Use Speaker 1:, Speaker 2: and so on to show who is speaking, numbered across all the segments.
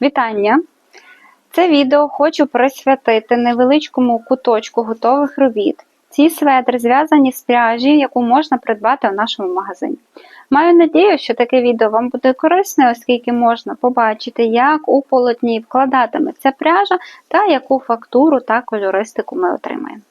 Speaker 1: Вітання! Це відео хочу присвятити невеличкому куточку готових робіт. Ці светри зв'язані з пряжі, яку можна придбати у нашому магазині. Маю надію, що таке відео вам буде корисне, оскільки можна побачити, як у полотні вкладатиметься пряжа та яку фактуру та кольористику ми отримаємо.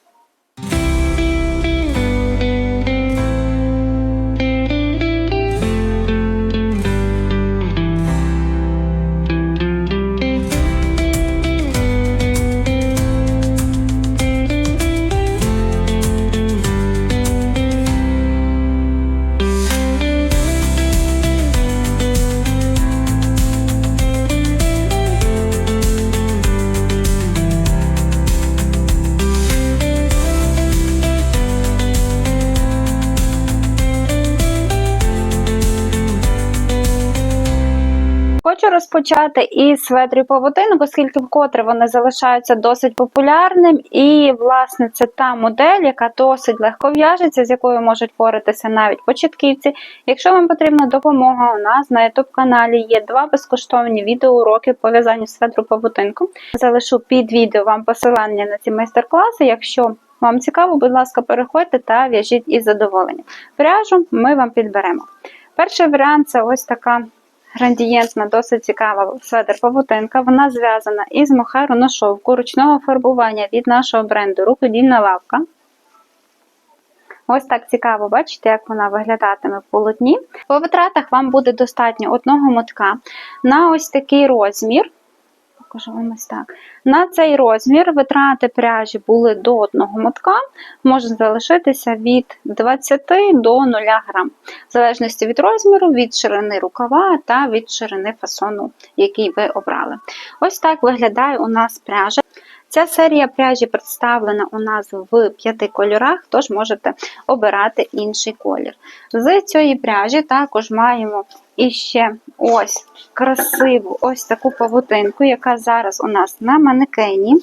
Speaker 1: Розпочати із светрів павутинок, оскільки вкотре вони залишаються досить популярним, і, власне, це та модель, яка досить легко в'яжеться, з якою можуть поритися навіть початківці. Якщо вам потрібна допомога, у нас на youtube каналі є два безкоштовні відеоуроки по в'язанню светру павутинку. Залишу під відео вам посилання на ці майстер-класи. Якщо вам цікаво, будь ласка, переходьте та в'яжіть із задоволенням. Пряжу ми вам підберемо. Перший варіант це ось така градієнтна, досить цікава сведер павутинка. Вона зв'язана із мохеру на шовку ручного фарбування від нашого бренду Рукодільна лавка. Ось так цікаво, бачите, як вона виглядатиме в полотні. По витратах вам буде достатньо одного мотка на ось такий розмір. Покажу так. На цей розмір витрати пряжі були до одного мотка, може залишитися від 20 до 0 грам, в залежності від розміру, від ширини рукава та від ширини фасону, який ви обрали. Ось так виглядає у нас пряжа. Ця серія пряжі представлена у нас в п'яти кольорах, тож можете обирати інший колір. З цієї пряжі також маємо іще ось красиву ось таку павутинку, яка зараз у нас на манекені.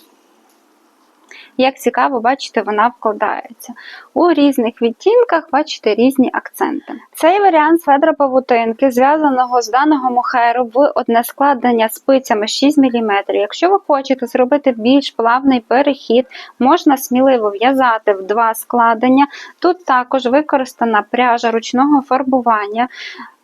Speaker 1: Як цікаво, бачите, вона вкладається. У різних відтінках, бачите, різні акценти. Цей варіант сведра павутинки, зв'язаного з даного мохеру в одне складення спицями 6 мм. Якщо ви хочете зробити більш плавний перехід, можна сміливо в'язати в два складення. Тут також використана пряжа ручного фарбування.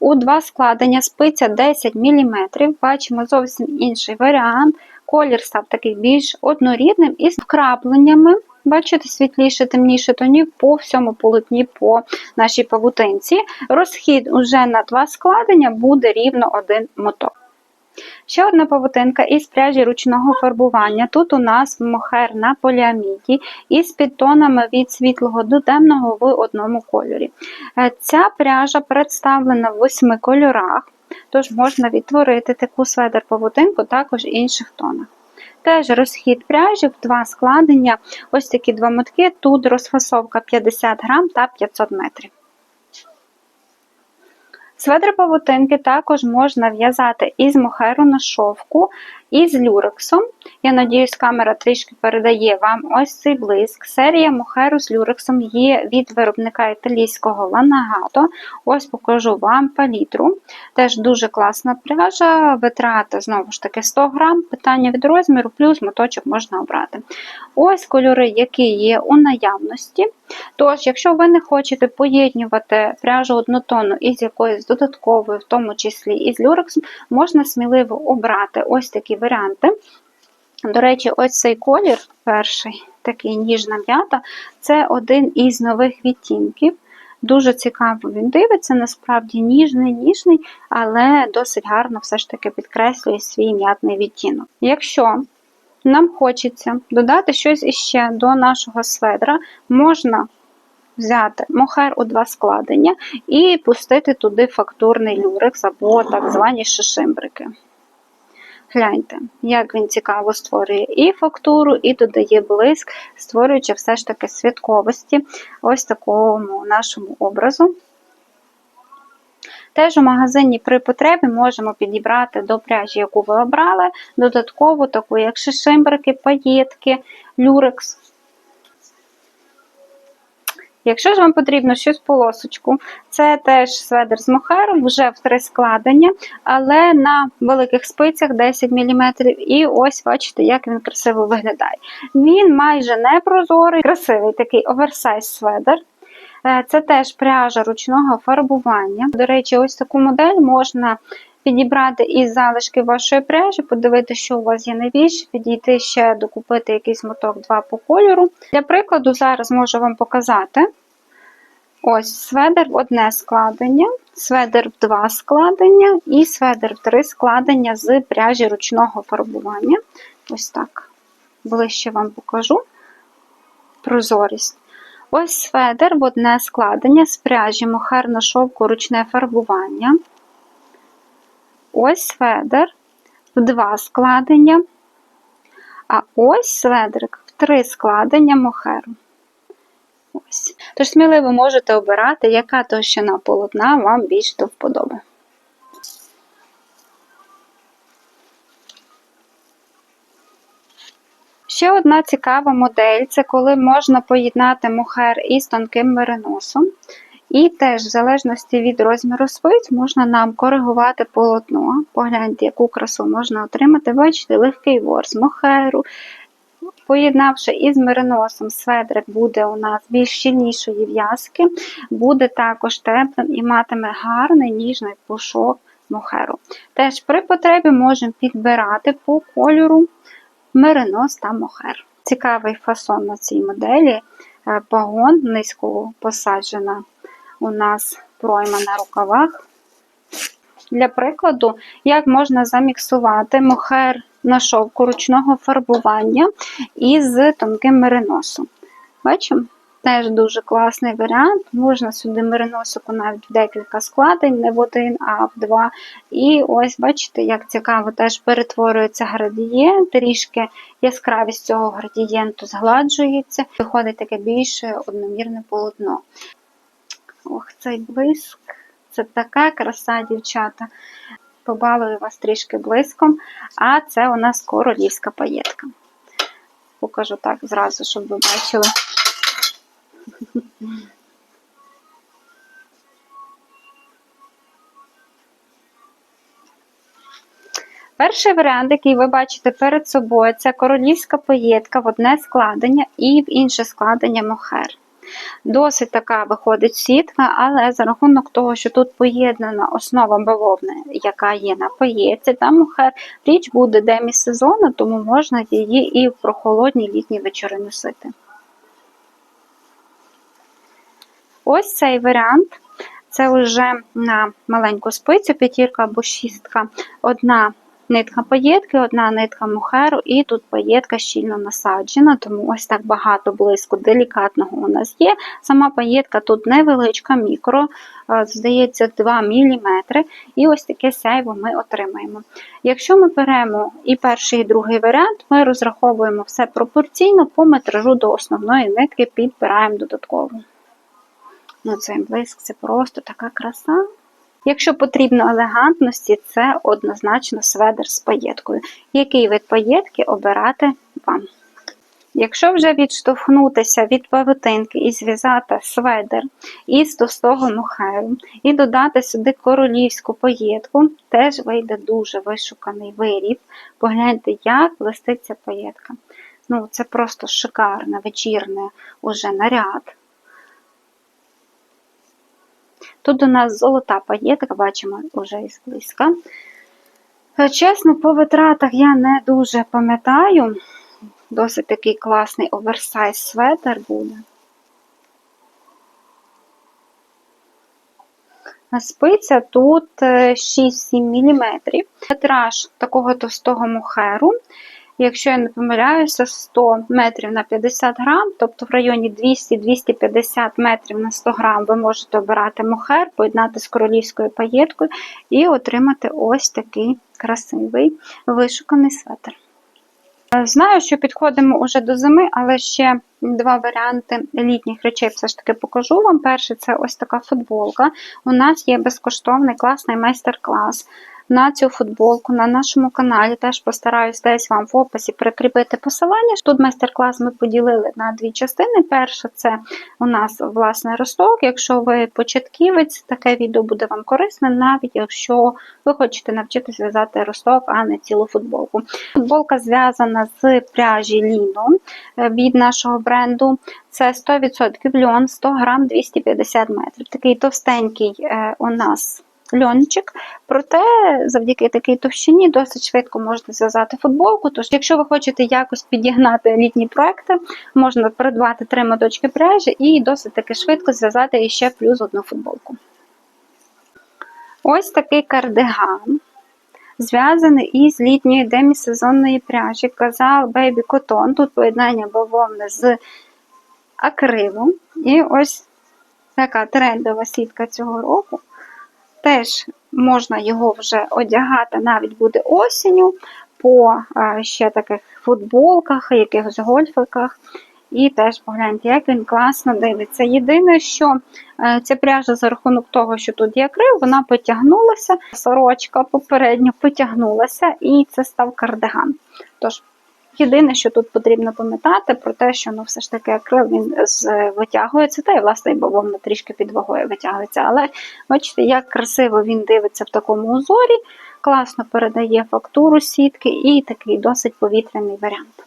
Speaker 1: У два складення спиця 10 мм. Бачимо зовсім інший варіант. Колір став такий більш однорідним із вкрапленнями. Бачите, світліше, темніше тонів по всьому полотні по нашій павутинці. Розхід уже на два складення буде рівно один моток. Ще одна павутинка із пряжі ручного фарбування. Тут у нас мохер на поліаміді із підтонами від світлого до темного в одному кольорі. Е, Ця пряжа представлена в восьми кольорах. Тож можна відтворити таку сведер-поводинку також в інших тонах. Теж розхід пряжі два складення, ось такі два мотки, тут розфасовка 50 грам та 500 метрів. Сведри павутинки також можна в'язати із мохеру на шовку, і з люрексом. Я надіюсь, камера трішки передає вам ось цей блиск. Серія мохеру з люрексом є від виробника італійського Ланагато. Ось покажу вам палітру. Теж дуже класна пряжа, витрата, знову ж таки, 100 грам. Питання від розміру, плюс моточок можна обрати. Ось кольори, які є у наявності. Тож, якщо ви не хочете поєднувати пряжу однотонну із якоюсь додатковою, в тому числі із люрексом, можна сміливо обрати ось такі варіанти. До речі, ось цей колір, перший, такий ніжна м'ята, це один із нових відтінків. Дуже цікаво він дивиться, насправді ніжний, ніжний, але досить гарно все ж таки підкреслює свій м'ятний відтінок. Якщо нам хочеться додати щось іще до нашого сведра, можна взяти мохер у два складення і пустити туди фактурний люрекс або так звані шишимбрики. Гляньте, як він цікаво створює і фактуру, і додає блиск, створюючи все ж таки святковості ось такому нашому образу. Теж у магазині при потребі можемо підібрати до пряжі, яку ви обрали, додаткову, таку як шишимбрики, паєтки, люрекс. Якщо ж вам потрібно щось полосочку, це теж сведер з мохером, вже в три складення, але на великих спицях 10 мм. І ось бачите, як він красиво виглядає. Він майже не прозорий, красивий такий оверсайз сведер. Е, Це теж пряжа ручного фарбування. До речі, ось таку модель можна підібрати із залишки вашої пряжі, подивитися, що у вас є найбільше, підійти ще докупити якийсь моток два по кольору. Для прикладу, зараз можу вам показати. Ось сведер в одне складення, сведер в два складення і сведер в три складення з пряжі ручного фарбування. Ось так. Ближче вам покажу прозорість. Ось сведер в одне складення з пряжі мохер на шовку ручне фарбування. Ось сведер в два складення. А ось сведрик в три складення мохеру. Ось. Тож сміливо можете обирати, яка товщина полотна вам більш до вподоби. Ще одна цікава модель це коли можна поєднати мохер із тонким мериносом. І теж, в залежності від розміру спиць, можна нам коригувати полотно. Погляньте, яку красу можна отримати. Бачите, легкий ворс мохеру. Поєднавши із мериносом, сведрик буде у нас більш щільнішої в'язки, буде також теплим і матиме гарний ніжний пушок мохеру. Теж при потребі можемо підбирати по кольору меринос та мохер. Цікавий фасон на цій моделі. Е, Пагон низько посаджена у нас пройма на рукавах. Для прикладу, як можна заміксувати мохер на шовку ручного фарбування із тонким мериносом. Бачимо? Теж дуже класний варіант. Можна сюди мериносику навіть в декілька складень, не в один, а в два. І ось, бачите, як цікаво, теж перетворюється градієнт, трішки яскравість цього градієнту згладжується, виходить таке більше одномірне полотно. Ох, цей блиск. Це така краса, дівчата. Побалую вас трішки блиском. А це у нас королівська паєтка. Покажу так зразу, щоб ви бачили. Перший варіант, який ви бачите перед собою, це королівська поєдка в одне складення і в інше складення мохер. Досить така виходить сітка, але за рахунок того, що тут поєднана основа бавовни, яка є на поєдці, та мохер, річ буде демісезонна, тому можна її і в прохолодні літні вечори носити. Ось цей варіант. Це вже на маленьку спицю, п'ятірка або шістка, одна нитка паєтки, одна нитка мохеру, і тут паєтка щільно насаджена, тому ось так багато блиску делікатного у нас є. Сама паєтка тут невеличка, мікро, е, здається, 2 мм, і ось таке сяйво ми отримаємо. Якщо ми беремо і перший, і другий варіант, ми розраховуємо все пропорційно по метражу до основної нитки, підбираємо додатково. Ну, цей блиск це просто така краса. Якщо потрібно елегантності, це однозначно сведер з паєткою. Який вид паєтки обирати вам? Якщо вже відштовхнутися від павутинки і зв'язати сведер із товстого мохеру, і додати сюди королівську паєтку, теж вийде дуже вишуканий виріб. Погляньте, як листиться паєтка. Ну, Це просто шикарне вечірне уже наряд. Тут у нас золота паєтка, бачимо вже із близька. Чесно, по витратах я не дуже пам'ятаю. Досить такий класний оверсайз светр буде. Спиця тут 6-7 мм. Метраж такого товстого мохеру якщо я не помиляюся, 100 метрів на 50 грам, тобто в районі 200-250 метрів на 100 грам ви можете обирати мохер, поєднати з королівською паєткою і отримати ось такий красивий вишуканий светр. Знаю, що підходимо уже до зими, але ще два варіанти літніх речей все ж таки покажу вам. Перший це ось така футболка. У нас є безкоштовний класний майстер-клас на цю футболку на нашому каналі. Теж постараюсь десь вам в описі прикріпити посилання. Тут майстер-клас ми поділили на дві частини. Перша це у нас власне росток. Якщо ви початківець, таке відео буде вам корисне, навіть якщо ви хочете навчитися в'язати росток, а не цілу футболку. Футболка зв'язана з пряжі Ліно від нашого бренду. Це 100% льон, 100 грам 250 метрів. Такий товстенький е, у нас льончик. Проте, завдяки такій товщині, досить швидко можна зв'язати футболку. Тож, якщо ви хочете якось підігнати літні проекти, можна придбати три моточки пряжі і досить таки швидко зв'язати іще плюс одну футболку. Ось такий кардиган. Зв'язаний із літньої демісезонної пряжі. Казал Baby Cotton. Тут поєднання бавовни з акрилом. І ось така трендова сітка цього року. Теж можна його вже одягати, навіть буде осінню, по е, ще таких футболках, якихось гольфиках. І теж погляньте, як він класно дивиться. Єдине, що е, ця пряжа за рахунок того, що тут є крив, вона потягнулася, сорочка попередньо потягнулася, і це став кардиган. Тож, єдине, що тут потрібно пам'ятати, про те, що ну, все ж таки акрил він витягується, та й власне і бавовна трішки під вагою витягується. Але бачите, як красиво він дивиться в такому узорі, класно передає фактуру сітки і такий досить повітряний варіант.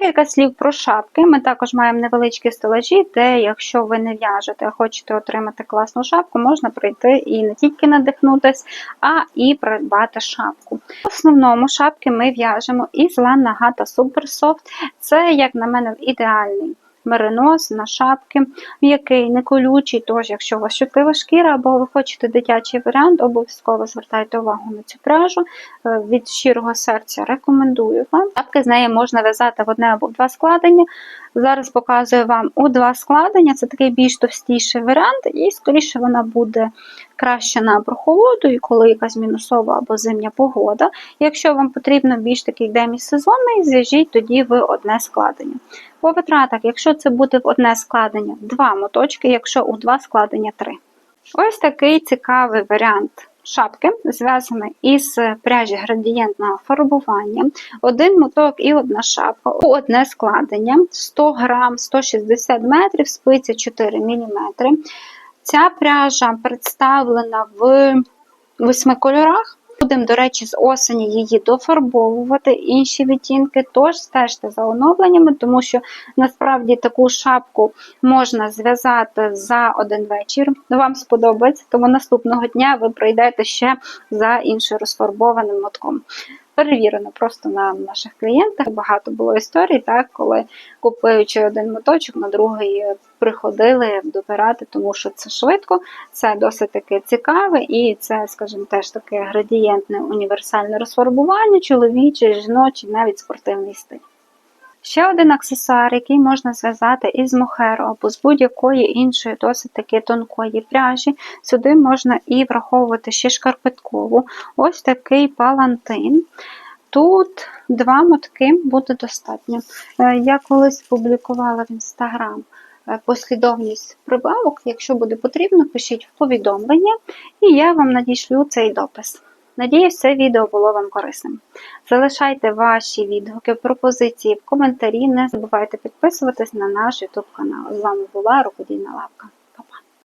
Speaker 1: Декілька слів про шапки. Ми також маємо невеличкі стелажі, де, якщо ви не в'яжете, а хочете отримати класну шапку, можна прийти і не тільки надихнутись, а і придбати шапку. В основному шапки ми в'яжемо із Lana Гата Soft. Це, як на мене, ідеальний меринос на шапки, м'який, не колючий. Тож, якщо у вас чутлива шкіра або ви хочете дитячий варіант, обов'язково звертайте увагу на цю пряжу. Е, Від щирого серця рекомендую вам. Шапки з неї можна в'язати в одне або в два складення. Зараз показую вам у два складення. Це такий більш товстіший варіант, і скоріше вона буде краще на прохолоду, і коли якась мінусова або зимня погода. Якщо вам потрібно більш такий демісезонний, зв'яжіть тоді в одне складення. По витратах, якщо це буде в одне складення, два моточки, якщо у два складення три. Ось такий цікавий варіант шапки, зв'язані із пряжі градієнтного фарбування. Один моток і одна шапка, одне складення 100 грам, 160 метрів, спиця 4 мм. Ця пряжа представлена в восьми кольорах. Будемо, до речі, з осені її дофарбовувати, інші відтінки, тож стежте за оновленнями, тому що насправді таку шапку можна зв'язати за один вечір. Вам сподобається, тому наступного дня ви прийдете ще за іншим розфарбованим мотком. Перевірено просто на наших клієнтах. Багато було історій, так, коли купуючи один моточок, на другий приходили добирати, тому що це швидко, це досить таки цікаве і це, скажімо, теж таке градієнтне універсальне розфарбування, чоловічий, жіночий, навіть спортивний стиль. Ще один аксесуар, який можна зв'язати із мохеру або з будь-якої іншої досить таки тонкої пряжі. Сюди можна і враховувати ще шкарпеткову. Ось такий палантин. Тут два мотки буде достатньо. Е, Я колись публікувала в інстаграм е, послідовність прибавок. Якщо буде потрібно, пишіть в повідомлення, і я вам надішлю цей допис. Надіюсь, це відео було вам корисним. Залишайте ваші відгуки, пропозиції в коментарі. Не забувайте підписуватись на наш YouTube канал. З вами була Рукодійна Лавка.